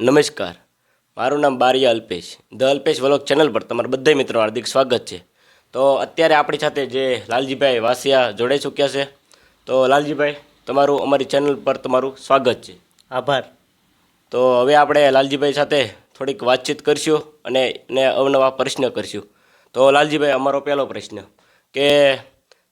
નમસ્કાર. મારું નામ Bariya Alpesh. The Alpesh vlog channel પર તમારા બધા મિત્રો હાર્દિક સ્વાગત છે. તો અત્યારે આપણી સાથે જે લાલજીભાઈ વાસિયા જોડાઈ ચૂક્યા છે. તો લાલજીભાઈ તમારું અમારી ચેનલ પર તમારું સ્વાગત છે. આભાર. તો હવે આપણે લાલજીભાઈ સાથે થોડીક વાતચીત કરશું અને એને અવનવા પ્રશ્ન કરશું. તો લાલજીભાઈ અમારો પહેલો પ્રશ્ન કે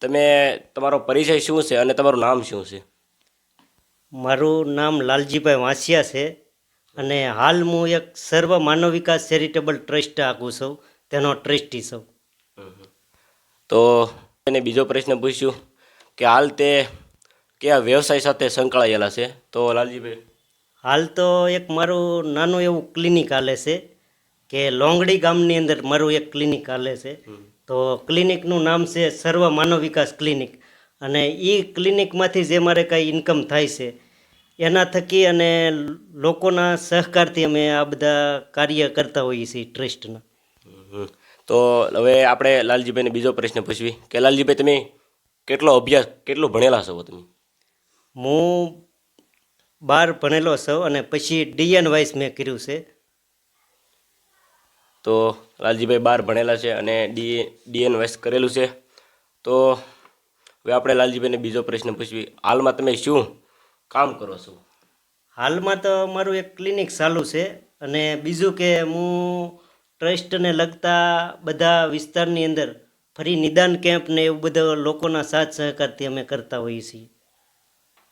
તમે તમારો પરિચય શું છે અને તમારું નામ શું છે? મારું નામ લાલજીભાઈ વાંસિયા છે. અને હાલ હું એક સર્વ માનવ વિકાસ ચેરિટેબલ ટ્રસ્ટ આખું છું તેનો ટ્રસ્ટી છું. તો એને બીજો પ્રશ્ન પૂછ્યું કે હાલ તે કયા વ્યવસાય સાથે સંકળાયેલા છે? તો લાલજીભાઈ. હાલ તો એક મારું નાનું એવું ક્લિનિક હાલે છે કે લોંગડી ગામની અંદર મારું એક ક્લિનિક હાલે છે. તો ક્લિનિકનું નામ છે સર્વ માનવ વિકાસ ક્લિનિક. અને એ ક્લિનિકમાંથી જે મારે કાંઈ ઇન્કમ થાય છે એના થકી અને લોકોના સહકારથી અમે આ બધા કાર્ય કરતા હોઈએ છીએ ટ્રસ્ટના. તો હવે આપણે લાલજીભાઈને બીજો પ્રશ્ન પૂછવી કે લાલજીભાઈ તમે કેટલો અભ્યાસ કેટલો ભણેલા છો તમે? હું બાર ભણેલો છું અને પછી ડીએન વાઇસ મેં કર્યું છે. તો લાલજીભાઈ બાર ભણેલા છે અને ડી ડીએન વાઇસ કરેલું છે. તો હવે આપણે લાલજીભાઈને બીજો પ્રશ્ન પૂછવી. હાલમાં તમે શું કામ કરો છો? હાલમાં તો મારું એક ક્લિનિક ચાલુ છે અને બીજું કે હું ટ્રસ્ટને લગતા બધા વિસ્તારની અંદર ફરી નિદાન કેમ્પ ને એવું બધા લોકોના સાથ સહકારથી અમે કરતા હોઈએ છીએ.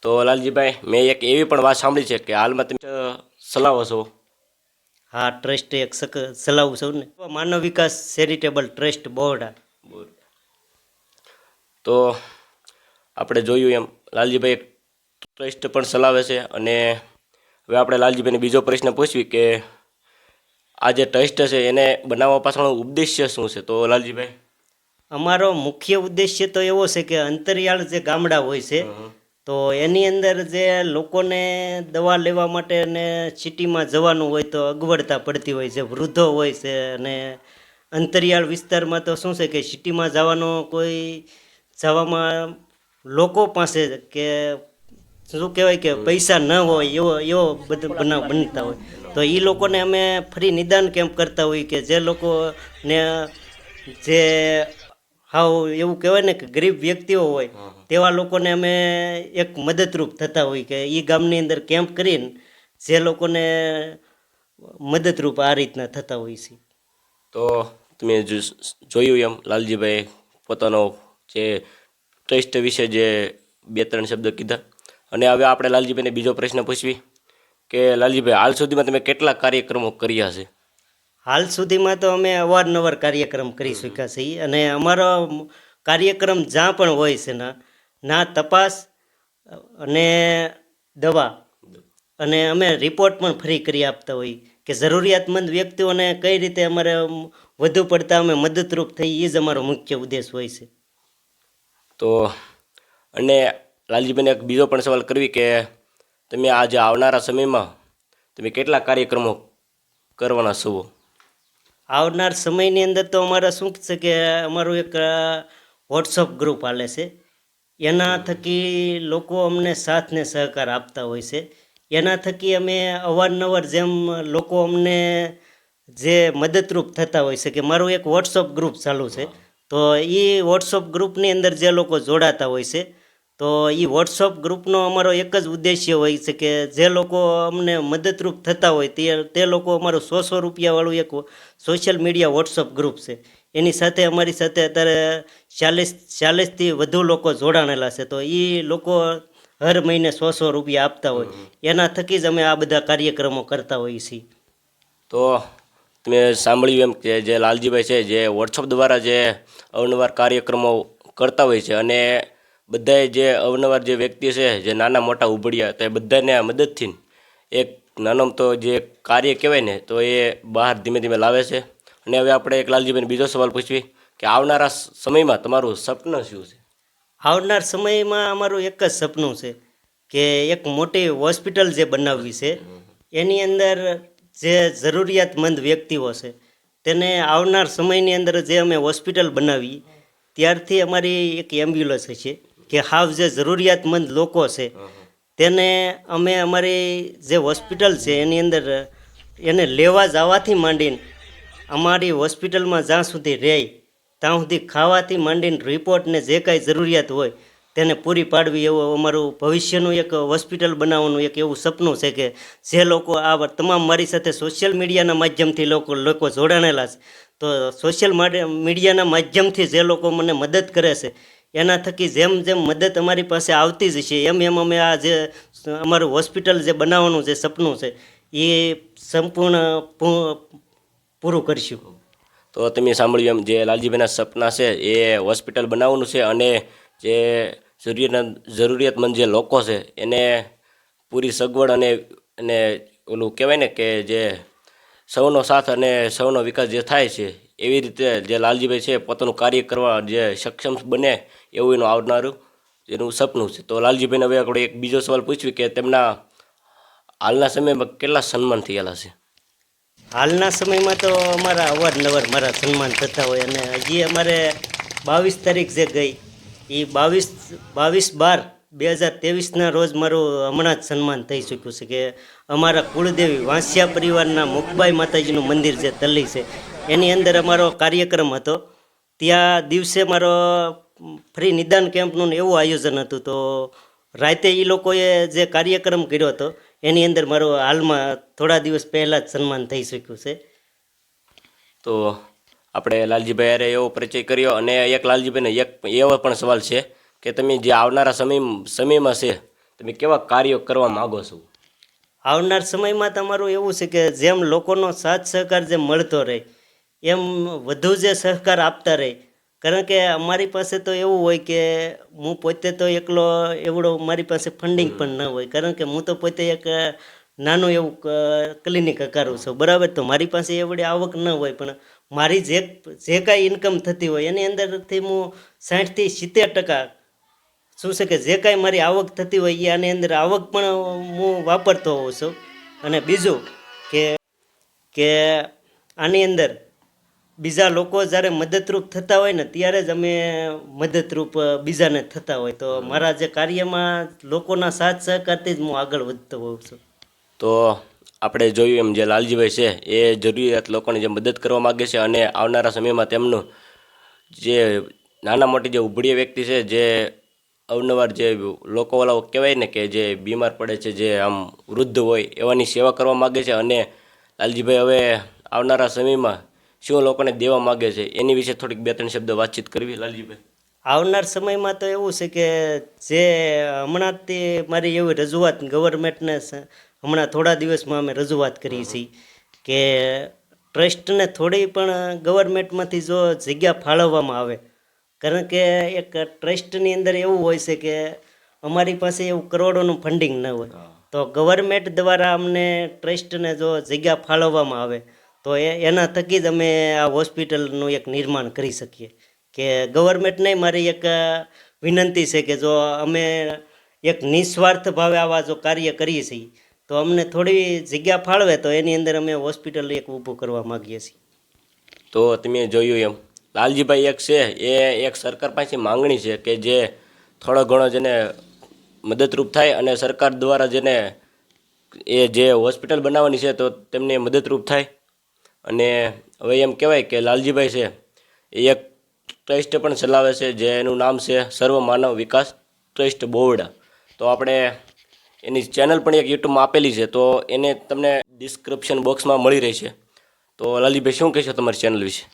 તો લાલજીભાઈ મેં એક એવી પણ વાત સાંભળી છે કે હાલમાં તમે સલાહો છો? હા ટ્રસ્ટ એક સક સલાહું છું ને. માનવ વિકાસ ચેરિટેબલ ટ્રસ્ટ બોર્ડા તો આપણે જોયું એમ લાલજીભાઈ એક ટ્રસ્ટ પણ ચલાવે છે અને હવે આપણે લાલજીભાઈને બીજો પ્રશ્ન પૂછવી કે આ જે ટ્રસ્ટ છે એને બનાવવા પાછળનો ઉદ્દેશ્ય શું છે? તો લાલજીભાઈ. અમારો મુખ્ય ઉદ્દેશ્ય તો એવો છે કે અંતરિયાળ જે ગામડા હોય છે તો એની અંદર જે લોકોને દવા લેવા માટે ને સિટીમાં જવાનું હોય તો અગવડતા પડતી હોય છે વૃદ્ધો હોય છે અને અંતરિયાળ વિસ્તારમાં તો શું છે કે સિટીમાં જવાનો કોઈ જવામાં લોકો પાસે કે શું કહેવાય કે પૈસા ન હોય એવો એવો બધો બનાવ બનતા હોય. તો એ લોકોને અમે ફરી નિદાન કેમ્પ કરતા હોય કે જે લોકોને જે હાવ એવું કહેવાય ને કે ગરીબ વ્યક્તિઓ હોય તેવા લોકોને અમે એક મદદરૂપ થતા હોય કે એ ગામની અંદર કેમ્પ કરીને જે લોકોને મદદરૂપ આ રીતના થતા હોય છે તો તમે જોયું એમ લાલજીભાઈ પોતાનો જે ટ્રસ્ટ વિશે જે બે ત્રણ શબ્દ કીધા? અને હવે આપણે લાલજીભાઈને બીજો પ્રશ્ન પૂછવી કે લાલજીભાઈ હાલ સુધીમાં તમે કેટલા કાર્યક્રમો કર્યા છે? હાલ સુધીમાં તો અમે અવારનવાર કાર્યક્રમ કરી શક્યા છીએ અને અમારો કાર્યક્રમ જ્યાં પણ હોય છે ના ના તપાસ અને દવા અને અમે રિપોર્ટ પણ ફ્રી કરી આપતા હોઈએ કે જરૂરિયાતમંદ વ્યક્તિઓને કઈ રીતે અમારે વધુ પડતા અમે મદદરૂપ થઈ એ જ અમારો મુખ્ય ઉદ્દેશ હોય છે. તો અને લાલજીભાઈને એક બીજો પણ સવાલ કરવી કે તમે આજે આવનારા સમયમાં તમે કેટલા કાર્યક્રમો કરવાના છો? આવનાર સમયની અંદર તો અમારે શું છે કે અમારું એક વોટ્સઅપ ગ્રુપ હાલે છે. એના થકી લોકો અમને સાથને સહકાર આપતા હોય છે. એના થકી અમે અવારનવાર જેમ લોકો અમને જે મદદરૂપ થતા હોય છે કે મારું એક વોટ્સઅપ ગ્રુપ ચાલુ છે, તો એ વોટ્સઅપ ગ્રુપની અંદર જે લોકો જોડાતા હોય છે તો એ વોટ્સઅપ ગ્રુપનો અમારો એક જ ઉદ્દેશ્ય હોય છે કે જે લોકો અમને મદદરૂપ થતા હોય તે તે લોકો અમારું સો સો રૂપિયાવાળું એક સોશિયલ મીડિયા વોટ્સઅપ ગ્રુપ છે. એની સાથે અમારી સાથે અત્યારે ચાલીસ ચાલીસથી વધુ લોકો જોડાણેલા છે. તો એ લોકો હર મહિને સો સો રૂપિયા આપતા હોય. એના થકી જ અમે આ બધા કાર્યક્રમો કરતા હોઈએ છીએ. તો તમે સાંભળ્યું એમ કે જે લાલજીભાઈ છે જે વોટ્સઅપ દ્વારા જે અવનવાર કાર્યક્રમો કરતા હોય છે અને બધાએ જે અવનવાર જે વ્યક્તિ છે, જે નાના મોટા ઉભડ્યા, તો એ બધાને આ મદદથી એક નાનો તો જે કાર્ય કહેવાય ને, તો એ બહાર ધીમે ધીમે લાવે છે. અને હવે આપણે એક લાલજીભાઈને બીજો સવાલ પૂછવી કે આવનારા સમયમાં તમારું સપનું શું છે? આવનાર સમયમાં અમારું એક જ સપનું છે કે એક મોટી હોસ્પિટલ જે બનાવવી છે, એની અંદર જે જરૂરિયાતમંદ વ્યક્તિઓ છે, તેને આવનાર સમયની અંદર જે અમે હોસ્પિટલ બનાવી, ત્યારથી અમારી એક એમ્બ્યુલન્સ છે કે હાવ જે જરૂરિયાતમંદ લોકો છે તેને અમે અમારી જે હોસ્પિટલ છે એની અંદર એને લેવા જવાથી માંડીને અમારી હોસ્પિટલમાં જ્યાં સુધી રહે ત્યાં સુધી ખાવાથી માંડીને રિપોર્ટને જે કાંઈ જરૂરિયાત હોય તેને પૂરી પાડવી એવું અમારું ભવિષ્યનું એક હોસ્પિટલ બનાવવાનું એક એવું સપનું છે કે જે લોકો આ તમામ મારી સાથે સોશિયલ મીડિયાના માધ્યમથી લોકો લોકો જોડાણેલા છે. તો સોશિયલ મીડિયાના માધ્યમથી જે લોકો મને મદદ કરે છે એના થકી જેમ જેમ મદદ અમારી પાસે આવતી જ છે, એમ એમ અમે આ જે અમારું હોસ્પિટલ જે બનાવવાનું જે સપનું છે, એ સંપૂર્ણ પૂરું કરીશું. તો તમે સાંભળ્યું એમ જે લાલજીભાઈના સપના છે, એ હોસ્પિટલ બનાવવાનું છે અને જે જરૂરિયાત જરૂરિયાતમંદ જે લોકો છે, એને પૂરી સગવડ અને એને ઓલું કહેવાય ને કે જે સૌનો સાથ અને સૌનો વિકાસ જે થાય છે એવી રીતે જે લાલજીભાઈ છે પોતાનું કાર્ય કરવા જે સક્ષમ બને એવું એનું આવનારું એનું સપનું છે. તો લાલજીભાઈને હવે આપણે એક બીજો સવાલ પૂછ્યું કે તેમના હાલના સમયમાં કેટલા સન્માન થયેલા છે? હાલના સમયમાં તો અમારા અવારનવાર મારા સન્માન થતા હોય અને હજી અમારે બાવીસ તારીખ જે ગઈ એ બાવીસ બાવીસ બાર બે હજાર ત્રેવીસના રોજ મારું હમણાં જ સન્માન થઈ ચૂક્યું છે કે અમારા કુળદેવી વાંસિયા પરિવારના મુખબાઈ માતાજીનું મંદિર જે તલ્લી છે એની અંદર અમારો કાર્યક્રમ હતો. ત્યાં દિવસે મારો ફ્રી નિદાન કેમ્પનું એવું આયોજન હતું. તો રાતે એ લોકોએ જે કાર્યક્રમ કર્યો હતો એની અંદર મારો હાલમાં થોડા દિવસ પહેલાં જ સન્માન થઈ શક્યું છે. તો આપણે લાલજીભાઈ અરે એવો પરિચય કર્યો અને એક લાલજીભાઈને એક એવો પણ સવાલ છે કે તમે જે આવનારા સમય સમયમાં છે તમે કેવા કાર્યો કરવા માગો છો? આવનાર સમયમાં તમારું એવું છે કે જેમ લોકોનો સાથ સહકાર જે મળતો રહે એમ વધુ જે સહકાર આપતા રહે. કારણ કે અમારી પાસે તો એવું હોય કે હું પોતે તો એકલો એવડો મારી પાસે ફંડિંગ પણ ન હોય. કારણ કે હું તો પોતે એક નાનું એવું ક્લિનિક કરું છું. બરાબર? તો મારી પાસે એવડી આવક ન હોય પણ મારી જે જે કાંઈ ઇન્કમ થતી હોય એની અંદરથી હું સાઠથી સિત્તેર ટકા શું છે કે જે કાંઈ મારી આવક થતી હોય એ આની અંદર આવક પણ હું વાપરતો હોઉં છું. અને બીજું કે કે આની અંદર બીજા લોકો જ્યારે મદદરૂપ થતા હોય ને ત્યારે જ અમે મદદરૂપ બીજાને થતા હોય. તો મારા જે કાર્યમાં લોકોના સાથ સહકારથી જ હું આગળ વધતો હોઉં છું. તો આપણે જોયું એમ જે લાલજીભાઈ છે એ જરૂરિયાત લોકોની જે મદદ કરવા માગે છે અને આવનારા સમયમાં તેમનું જે નાના મોટી જે ઉભળી વ્યક્તિ છે જે અવનવાર જે લોકોવાળાઓ કહેવાય ને કે જે બીમાર પડે છે જે આમ વૃદ્ધ હોય એવાની સેવા કરવા માગે છે અને લાલજીભાઈ હવે આવનારા સમયમાં શું લોકોને દેવા માગે છે? એની વિશે થોડીક બે ત્રણ શબ્દ વાતચીત કરવી લાલજીભાઈ. આવનાર સમયમાં તો એવું છે કે જે હમણાં તે મારી એવી રજૂઆત ગવર્મેન્ટને હમણાં થોડા દિવસમાં અમે રજૂઆત કરી છે કે ટ્રસ્ટને થોડી પણ ગવર્મેન્ટમાંથી જો જગ્યા ફાળવવામાં આવે. કારણ કે એક ટ્રસ્ટની અંદર એવું હોય છે કે અમારી પાસે એવું કરોડોનું ફંડિંગ ન હોય. તો ગવર્મેન્ટ દ્વારા અમને ટ્રસ્ટને જો જગ્યા ફાળવવામાં આવે તો એ, એના થકી જ અમે આ હોસ્પિટલનું એક નિર્માણ કરી શકીએ. કે ગવર્મેન્ટને મારી એક વિનંતી છે કે જો અમે એક નિસ્વાર્થ ભાવે આવા જો કાર્ય કરીએ છીએ, તો અમને થોડી જગ્યા ફાળવે તો એની અંદર અમે હોસ્પિટલ એક ઊભું કરવા માગીએ છીએ. તો તમે જોયું એમ. લાલજીભાઈ એક છે, એ એક સરકાર પાસે માંગણી છે કે જે થોડો ઘણો જેને મદદરૂપ થાય અને સરકાર દ્વારા જેને એ જે હોસ્પિટલ બનાવવાની છે તો તેમને મદદરૂપ થાય. અને હવે એમ કહેવાય કે લાલજીભાઈ છે, એ એક ટ્રસ્ટ પણ ચલાવે છે જેનું નામ છે સર્વ માનવ વિકાસ ટ્રસ્ટ બોવડા તો આપણે એની ચેનલ પણ એક યુટ્યુબમાં આપેલી છે, તો એને તમને ડિસ્ક્રિપ્શન બોક્સમાં મળી રહી છે તો લાલજીભાઈ, શું કહેશો તમારી ચેનલ વિશે?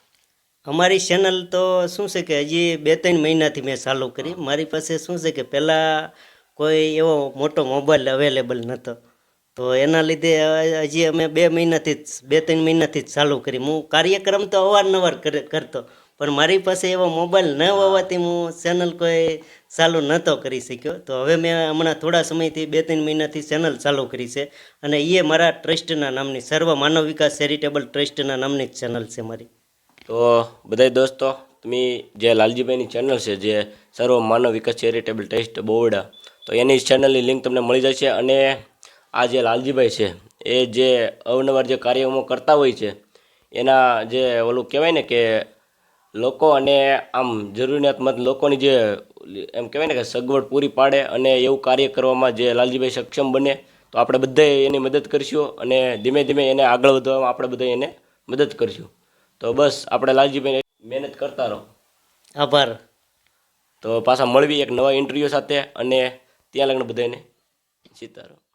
અમારી ચેનલ તો શું છે કે હજી બે ત્રણ મહિનાથી મેં ચાલુ કરી. મારી પાસે શું છે કે પહેલાં કોઈ એવો મોટો મોબાઈલ અવેલેબલ નહોતો. તો એના લીધે હજી અમે બે મહિનાથી જ, બે ત્રણ મહિનાથી જ ચાલુ કરી. હું કાર્યક્રમ તો અવારનવાર કરે- કરતો, પણ મારી પાસે એવો મોબાઈલ ન હોવાથી હું ચેનલ કોઈ ચાલુ નહોતો કરી શક્યો. તો હવે મેં હમણાં થોડા સમયથી બે ત્રણ મહિનાથી ચેનલ ચાલુ કરી છે અને એ મારા ટ્રસ્ટના નામની, સર્વ માનવ વિકાસ ચેરિટેબલ ટ્રસ્ટના નામની જ ચેનલ છે મારી. તો બધાય દોસ્તો, તમે જે લાલજીભાઈની ચેનલ છે, જે સર્વ માનવ વિકાસ ચેરિટેબલ ટ્રસ્ટ બોવડા, તો એની ચેનલની લિંક તમને મળી જશે અને આ જે લાલજીભાઈ છે એ જે અવનવાર જે કાર્યક્રમો કરતા હોય છે એના જે ઓલું કહેવાય ને કે લોકો અને આમ જરૂરિયાતમંદ લોકોની જે એમ કહેવાય ને કે સગવડ પૂરી પાડે અને એવું કાર્ય કરવામાં જે લાલજીભાઈ સક્ષમ બને તો આપણે બધાએ એની મદદ કરીશું અને ધીમે ધીમે એને આગળ વધવામાં આપણે બધા એને મદદ કરીશું. તો બસ આપણે લાલજીભાઈ મહેનત કરતા રહો. આભાર. તો પાછા મળવી એક નવા ઇન્ટરવ્યૂ સાથે અને ત્યાં લગ્ન બધાને સીતારામ